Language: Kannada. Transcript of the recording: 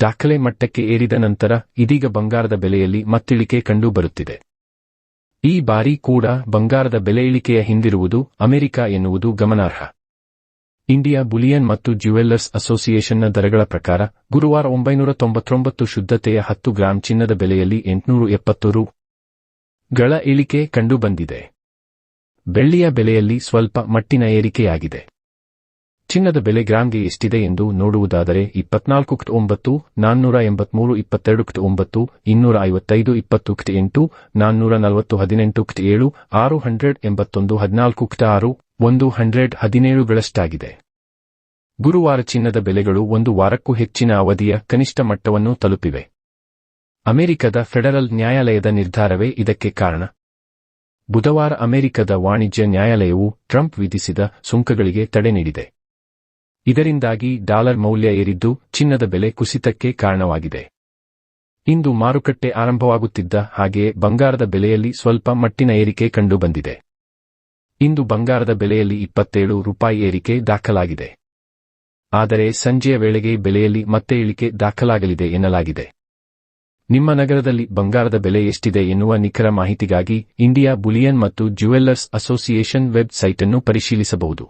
ದಾಖಲೆ ಮಟ್ಟಕ್ಕೆ ಏರಿದ ನಂತರ ಇದೀಗ ಬಂಗಾರದ ಬೆಲೆಯಲ್ಲಿ ಮತ್ತಿಳಿಕೆ ಕಂಡುಬರುತ್ತಿದೆ. ಈ ಬಾರಿ ಕೂಡ ಬಂಗಾರದ ಬೆಲೆ ಇಳಿಕೆಯ ಹಿಂದಿರುವುದು ಅಮೆರಿಕ ಎನ್ನುವುದು ಗಮನಾರ್ಹ. ಇಂಡಿಯಾ ಬುಲಿಯನ್ ಮತ್ತು ಜ್ಯುವೆಲ್ಲರ್ಸ್ ಅಸೋಸಿಯೇಷನ್ನ ದರಗಳ ಪ್ರಕಾರ ಗುರುವಾರ ಒಂಬೈನೂರ ತೊಂಬತ್ತೊಂಬತ್ತು ಶುದ್ಧತೆಯ ಹತ್ತು ಗ್ರಾಂ ಚಿನ್ನದ ಬೆಲೆಯಲ್ಲಿ ಎಂಟುನೂರು ಎಪ್ಪತ್ತು ರು ಗಳ ಇಳಿಕೆ ಕಂಡುಬಂದಿದೆ. ಬೆಳ್ಳಿಯ ಬೆಲೆಯಲ್ಲಿ ಸ್ವಲ್ಪ ಮಟ್ಟಿನ ಏರಿಕೆಯಾಗಿದೆ. ಚಿನ್ನದ ಬೆಲೆ ಗ್ರಾಂಗೆ ಎಷ್ಟಿದೆ ಎಂದು ನೋಡುವುದಾದರೆ ಇಪ್ಪತ್ನಾಲ್ಕು ಕ್ಟ್ ಒಂಬತ್ತು, ನಾನ್ನೂರ ಎಂಬತ್ಮೂರು ಇಪ್ಪತ್ತೆರಡು ಕ್ಟ್ ಒಂಬತ್ತು ಇನ್ನೂರ ಐವತ್ತೈದು ಇಪ್ಪತ್ತು ಕ್ಟ್ ಎಂಟು ನಾನ್ನೂರ ನಲವತ್ತು ಹದಿನೆಂಟು ಕ್ಟ್ ಏಳು, ಆರು ಹಂಡ್ರೆಡ್ ಎಂಬತ್ತೊಂದು ಹದಿನಾಲ್ಕು ಕ್ಟ್ ಆರು, ಒಂದು ಹಂಡ್ರೆಡ್ ಹದಿನೇಳುಗಳಷ್ಟಾಗಿದೆ ಗುರುವಾರ ಚಿನ್ನದ ಬೆಲೆಗಳು ಒಂದು ವಾರಕ್ಕೂ ಹೆಚ್ಚಿನ ಅವಧಿಯ ಕನಿಷ್ಠ ಮಟ್ಟವನ್ನು ತಲುಪಿವೆ. ಅಮೆರಿಕದ ಫೆಡರಲ್ ನ್ಯಾಯಾಲಯದ ನಿರ್ಧಾರವೇ ಇದಕ್ಕೆ ಕಾರಣ. ಬುಧವಾರ ಅಮೆರಿಕದ ವಾಣಿಜ್ಯ ನ್ಯಾಯಾಲಯವು ಟ್ರಂಪ್ ವಿಧಿಸಿದ ಸುಂಕಗಳಿಗೆ ತಡೆ ನೀಡಿದೆ. ಇದರಿಂದಾಗಿ ಡಾಲರ್ ಮೌಲ್ಯ ಏರಿದ್ದು ಚಿನ್ನದ ಬೆಲೆ ಕುಸಿತಕ್ಕೆ ಕಾರಣವಾಗಿದೆ. ಇಂದು ಮಾರುಕಟ್ಟೆ ಆರಂಭವಾಗುತ್ತಿದ್ದ ಹಾಗೆಯೇ ಬಂಗಾರದ ಬೆಲೆಯಲ್ಲಿ ಸ್ವಲ್ಪ ಮಟ್ಟಿನ ಏರಿಕೆ ಕಂಡುಬಂದಿದೆ. ಇಂದು ಬಂಗಾರದ ಬೆಲೆಯಲ್ಲಿ ಇಪ್ಪತ್ತೇಳು ರೂಪಾಯಿ ಏರಿಕೆ ದಾಖಲಾಗಿದೆ. ಆದರೆ ಸಂಜೆಯ ವೇಳೆಗೆ ಬೆಲೆಯಲ್ಲಿ ಮತ್ತೆ ಇಳಿಕೆ ದಾಖಲಾಗಲಿದೆ ಎನ್ನಲಾಗಿದೆ. ನಿಮ್ಮ ನಗರದಲ್ಲಿ ಬಂಗಾರದ ಬೆಲೆ ಎಷ್ಟಿದೆ ಎನ್ನುವ ನಿಖರ ಮಾಹಿತಿಗಾಗಿ ಇಂಡಿಯಾ ಬುಲಿಯನ್ ಮತ್ತು ಜ್ಯುವೆಲ್ಲರ್ಸ್ ಅಸೋಸಿಯೇಷನ್ ವೆಬ್ ಸೈಟ್ ಅನ್ನು ಪರಿಶೀಲಿಸಬಹುದು.